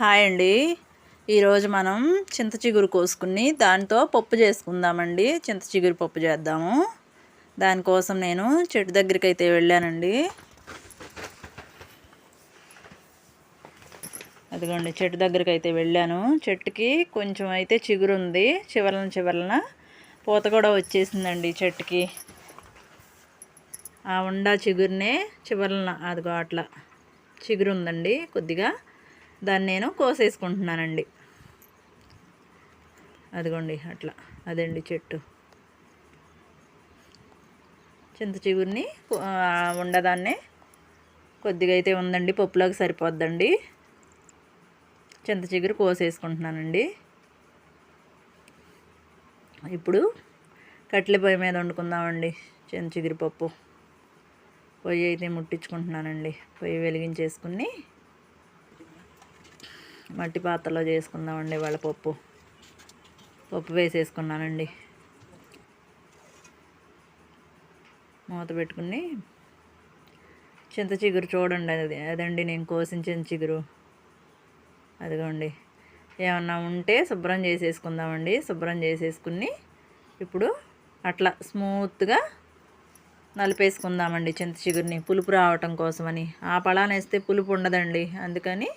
Hi అండి. ఈరోజు మనం చింత చిగురు కోసుకుని దాంతో పప్పు చేసుకుందామండి. చింత చిగురు పప్పు చేద్దాము. దానికోసం నేను చెట్టు దగ్గరికి అయితే వెళ్ళానండి. అదిగోండి చెట్టు దగ్గరికి అయితే వెళ్ళాను. చెట్టుకి కొంచెం అయితే చిగురు ఉంది. చివరన చివరన పూత కూడా వచ్చేసిందండి చెట్టుకి. ఆ ఉండ చిగురునే చివరన అదిగో అట్లా చిగురు ఉందండి కొద్దిగా. దాన్ని నేను కోసేసుకుంటున్నానండి. అదిగోండి అట్లా. అదండి చెట్టు. చింత చిగురిని ఉండదాన్నే కొద్దిగా అయితే ఉందండి పప్పులోకి సరిపోద్దండి. చింత చిగురు కోసేసుకుంటున్నానండి. ఇప్పుడు కట్టెల పొయ్యి మీద వండుకుందామండి చింత చిగురు పప్పు. పొయ్యి అయితే ముట్టించుకుంటున్నానండి. పొయ్యి వెలిగించేసుకుని మట్టి పాత్రలో చేసుకుందామండి వాళ్ళ పప్పు. పప్పు వేసేసుకున్నానండి. మూత పెట్టుకుని చింత చిగురు చూడండి అది అదండి నేను కోసిన చింత చిగురు. అదిగోండి. ఏమన్నా ఉంటే శుభ్రం చేసేసుకుందామండి. శుభ్రం చేసేసుకుని ఇప్పుడు అట్లా స్మూత్గా నలిపేసుకుందామండి చింత చిగురిని. పులుపు రావటం కోసమని. ఆ పళానేస్తే పులుపు ఉండదండి. అందుకని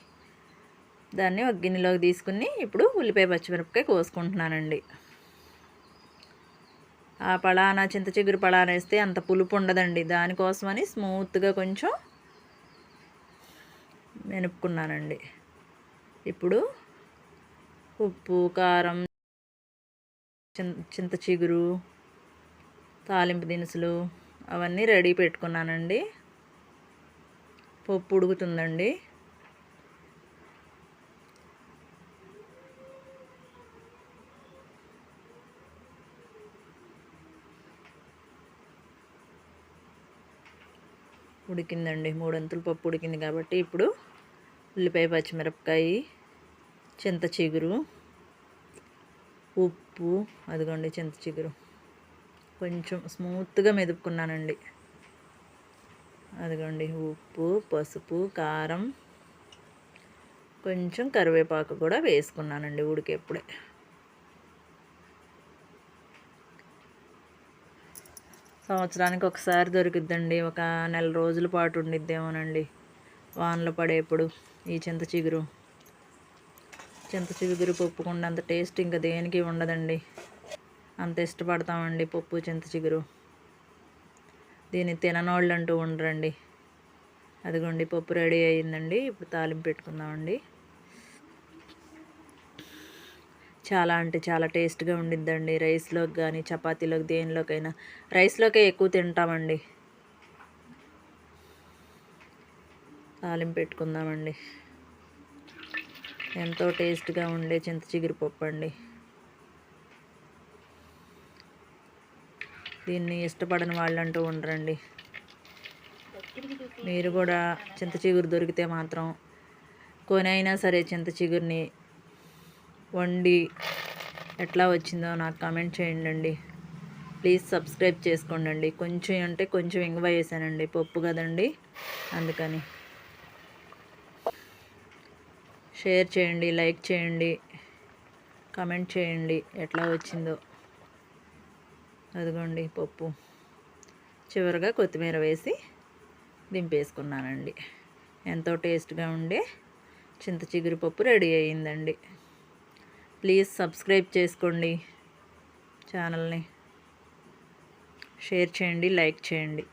దాన్ని ఒక గిన్నెలోకి తీసుకుని ఇప్పుడు ఉల్లిపాయ పచ్చిమిరపకాయ కోసుకుంటున్నానండి. ఆ పలానా చింత చిగురు పళాన వేస్తే అంత పులుపు ఉండదండి. దానికోసమని స్మూత్గా కొంచెం మెనుపుకున్నానండి. ఇప్పుడు ఉప్పు కారం చింత చిగురు తాలింపు దినుసులు అవన్నీ రెడీ పెట్టుకున్నానండి. పప్పు ఉడుకుతుందండి. ఉడికిందండి. మూడంతులు పప్పు ఉడికింది కాబట్టి ఇప్పుడు ఉల్లిపాయ పచ్చిమిరపకాయ చింత చిగురు ఉప్పు అదిగోండి చింత చిగురు. కొంచెం స్మూత్గా మెదుపుకున్నానండి. అదిగోండి ఉప్పు పసుపు కారం కొంచెం కరివేపాకు కూడా వేసుకున్నానండి ఉడికేప్పుడే. సంవత్సరానికి ఒకసారి దొరికిద్దండి. ఒక నెల రోజుల పాటు ఉండిద్దేమోనండి. వానలు పడేప్పుడు ఈ చింత చిగురు. చింత చిగురు పప్పుకుండా అంత టేస్ట్ ఇంకా దేనికి ఉండదండి. అంత ఇష్టపడతామండి పప్పు చింత చిగురు. దీన్ని తిననోళ్ళు అంటూ ఉండరండి. అదిగోండి పప్పు రెడీ అయ్యిందండి. ఇప్పుడు తాలింపు పెట్టుకుందామండి. చాలా అంటే చాలా టేస్ట్గా ఉండిద్దండి. రైస్లోకి కానీ చపాతీలోకి దేనిలోకైనా. రైస్లోకే ఎక్కువ తింటామండి. తాలింపు పెట్టుకుందామండి. ఎంతో టేస్ట్గా ఉండే చింత చిగురు పప్పు అండి దీన్ని ఇష్టపడని వాళ్ళంటూ ఉండరండి. మీరు కూడా చింత చిగురు దొరికితే మాత్రం కొనైనా సరే చింత చిగురిని వండి ఎట్లా వచ్చిందో నాకు కామెంట్ చేయండి ప్లీజ్ సబ్స్క్రైబ్ చేసుకోండి కొంచెం అంటే కొంచెం ఇంగువ వేసానండి పప్పు కదండి. అందుకని. షేర్ చేయండి లైక్ చేయండి కామెంట్ చేయండి. ఎట్లా వచ్చిందో. అదిగోండి పప్పు. చివరిగా కొత్తిమీర వేసి దింపేసుకున్నానండి. ఎంతో టేస్ట్గా ఉండే చింత చిగురు పప్పు రెడీ అయ్యిందండి. ప్లీజ్ సబ్స్క్రైబ్ చేసుకోండి ఛానల్ని. షేర్ చేయండి లైక్ చేయండి.